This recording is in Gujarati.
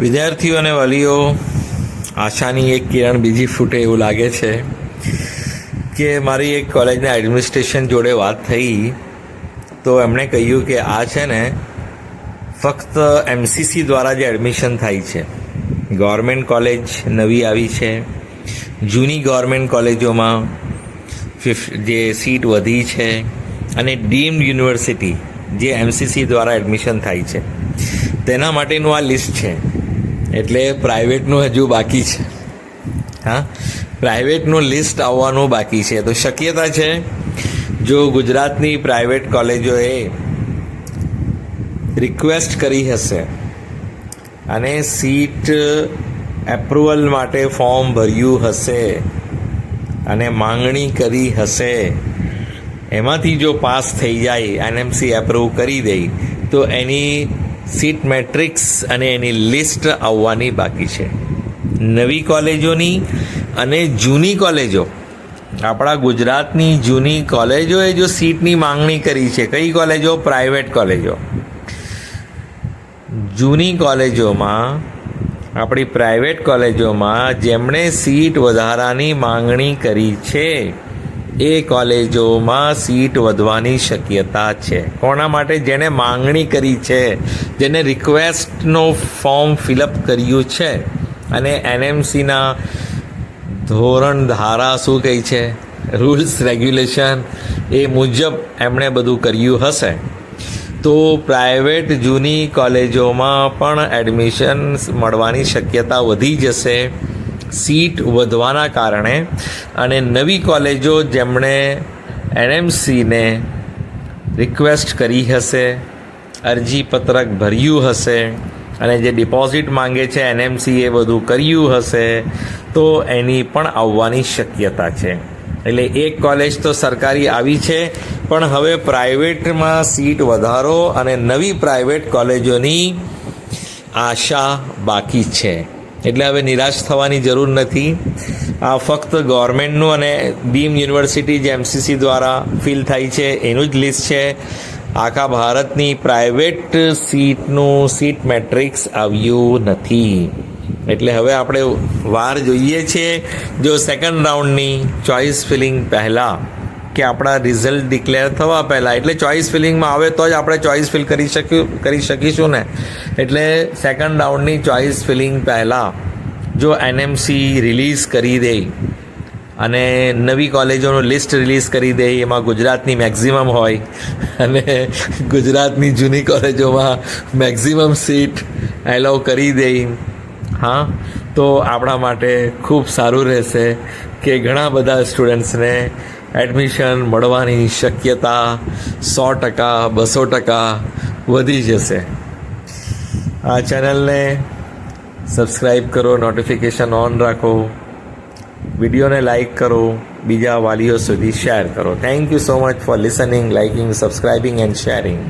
વિદ્યાર્થીઓ અને વાલીઓ, આશાની એક કિરણ બીજી ફૂટે એવું લાગે છે કે મારી એક કોલેજના એડમિનિસ્ટ્રેશન જોડે વાત થઈ તો એમણે કહ્યું કે આ છે ને ફક્ત એમસીસી દ્વારા જ એડમિશન થાય છે. ગવર્મેન્ટ કોલેજ નવી આવી છે. જૂની ગવર્મેન્ટ કોલેજોમાં ફિફ જે સીટ વધી છે અને ડીમ્ડ યુનિવર્સિટી જે એમસીસી દ્વારા એડમિશન થાય છે. તેના માટેનું આ લિસ્ટ છે. એટલે પ્રાઇવેટનું હજુ બાકી છે. હા? પ્રાઇવેટનું લિસ્ટ આવવાનું બાકી છે. તો શક્યતા છે, જો ગુજરાતની પ્રાઇવેટ કોલેજોએ રિક્વેસ્ટ કરી હશે અને સીટ એપ્રુવલ માટે ફોર્મ ભર્યું હશે અને માંગણી કરી હશે, એમાંથી જો પાસ થઈ જાય એનએમસી એપ્રુવ કરી દે, તો એની સીટ મેટ્રિક્સ અને એની લિસ્ટ આવવાની બાકી છે. નવી કોલેજોની અને જૂની કોલેજો. આપણા ગુજરાતની જૂની કોલેજોએ જો સીટની માંગણી કરી છે, કઈ કોલેજો? પ્રાઇવેટ કોલેજો. જૂની કોલેજોમાં, આપણી પ્રાઇવેટ કોલેજોમાં જેમણે સીટ વધારાની માંગણી કરી છે, એ કોલેજોમાં સીટ વધવાની શક્યતા છે. કોના માટે? જેણે માંગણી કરી છે. જેને રિક્વેસ્ટનો ફોર્મ ફિલઅપ કર્યું છે. અને એનએમસીના ધોરણ ધારા શું કહે છે? રૂલ્સ, રેગ્યુલેશન એ મુજબ એમણે બધું કર્યું હશે. તો પ્રાઇવેટ જૂની કોલેજોમાં પણ એડમિશન મળવાની શક્યતા વધી જશે. સીટ વધવાના કારણે અને નવી કોલેજો જેમણે એનએમસીને રિક્વેસ્ટ કરી હશે. અરજીપત્રક ભર્યું હશે અને જે ડિપોઝિટ માંગે છે એનએમસી એ બધું કર્યું હશે, તો એની પણ આવવાની શક્યતા છે. એટલે એક કોલેજ તો સરકારી આવી છે, પણ હવે પ્રાઇવેટમાં સીટ વધારો અને નવી પ્રાઇવેટ કોલેજોની આશા બાકી છે. એટલે હવે નિરાશ થવાની જરૂર નથી. આ ફક્ત ગવર્મેન્ટનું અને બીમ યુનિવર્સિટી જે એમસીસી દ્વારા ફિલ થાય છે, એનું જ લિસ્ટ છે. આખા ભારતની પ્રાઇવેટ સીટનું સીટ મેટ્રિક્સ આવ્યું નથી. એટલે હવે આપણે વાર જોઈએ છીએ જો સેકન્ડ રાઉન્ડની ચોઇસ ફિલિંગ પહેલાં કે આપણા રિઝલ્ટ ડિક્લેર થવા પહેલાં. એટલે ચોઇસ ફિલિંગમાં આવે તો જ આપણે ચોઇસ ફિલ કરી શક્યું કરી શકીશું ને. એટલે સેકન્ડ રાઉન્ડની ચોઇસ ફિલિંગ પહેલાં જો એનએમસી રિલીઝ કરી દે અને નવી કોલેજોનું લિસ્ટ રિલીઝ કરી દે, એમાં ગુજરાતની મેક્ઝિમમ હોય અને ગુજરાતની જૂની કોલેજોમાં મેક્ઝિમમ સીટ એલાઉ કરી દે હા, તો આપણા માટે ખૂબ સારું રહેશે કે ઘણા બધા સ્ટુડન્ટ્સને એડમિશન મળવાની શક્યતા સો ટકા, બસો ટકા વધી જશે. આ ચેનલને સબસ્ક્રાઈબ કરો, નોટિફિકેશન ઓન રાખો. વિડીયોને લાઇક કરો, બીજા વાલીઓ સુધી શેર કરો. Thank you so much for listening liking subscribing and sharing